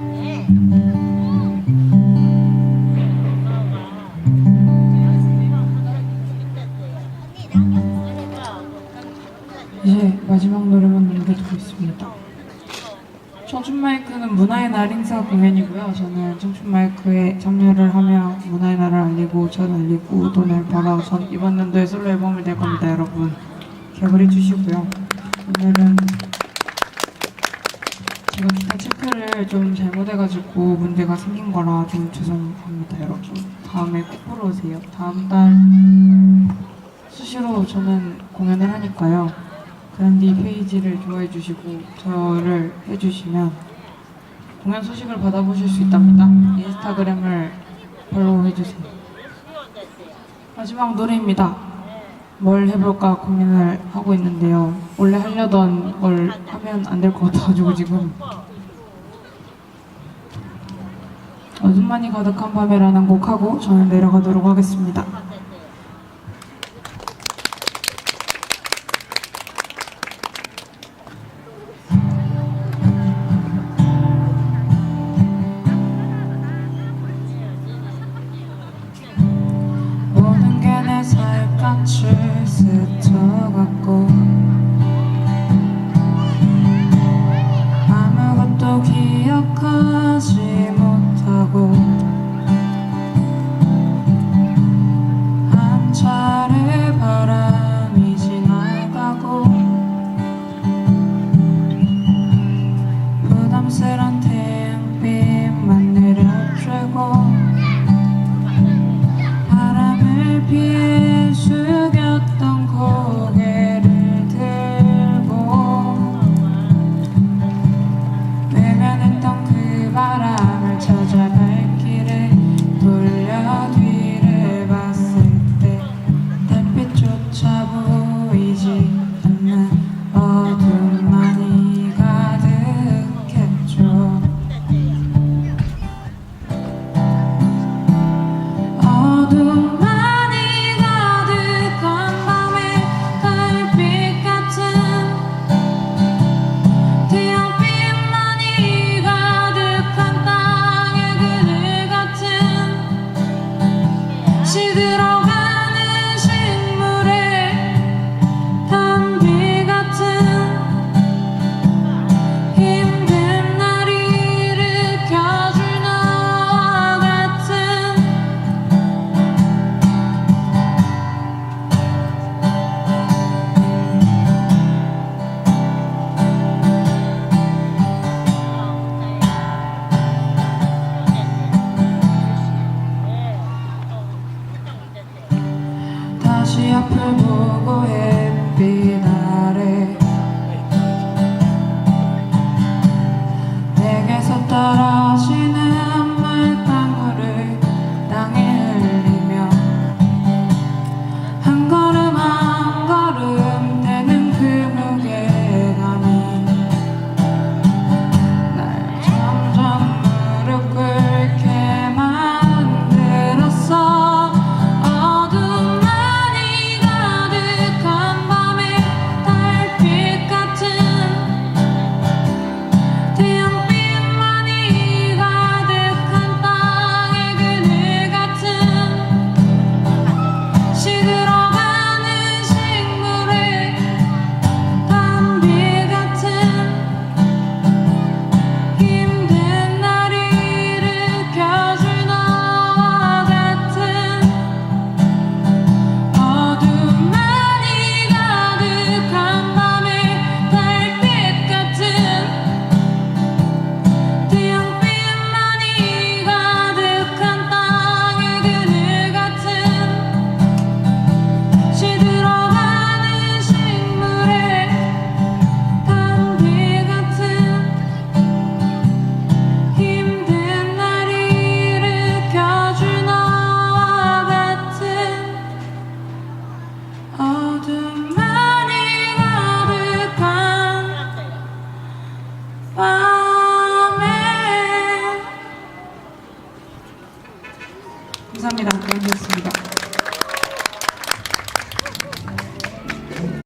이제 마지막 노래만 남겨두고 있습니다. 청춘 마이크는 문화의 날 행사 공연이고요. 저는 청춘 마이크에 참여를 하며 문화의 날을 알리고 전 알리고 돈을 벌어 전 이번 연도에 솔로 앨범을 낼 겁니다, 여러분. 기억을 해주시고요. 오늘은 제가 기타 체크를 좀 잘못해가지고 문제가 생긴 거라 좀 죄송합니다, 여러분. 다음에 꼭 보러 오세요. 다음 달 수시로 저는 공연을 하니까요. 그란디 페이지를 좋아해 주시고 저를 해주시면 공연 소식을 받아보실 수 있답니다. 인스타그램을 팔로우 해주세요. 마지막 노래입니다. 뭘 해볼까 고민을 하고 있는데요. 원래 하려던 걸 하면 안 될 것 같아가지고 지금 어둠만이 가득한 밤에라는 곡하고 저는 내려가도록 하겠습니다. 모든 게 내 살갗을 스쳐갔고 바람을 찾아갈 길에 돌려 뒤를 봤을 때 달빛조차 보이지 않는 어둠만이 가득했죠 다시 앞을 보고 햇빛 아래 내게서 따라 감사합니다. 네, 감사합니다.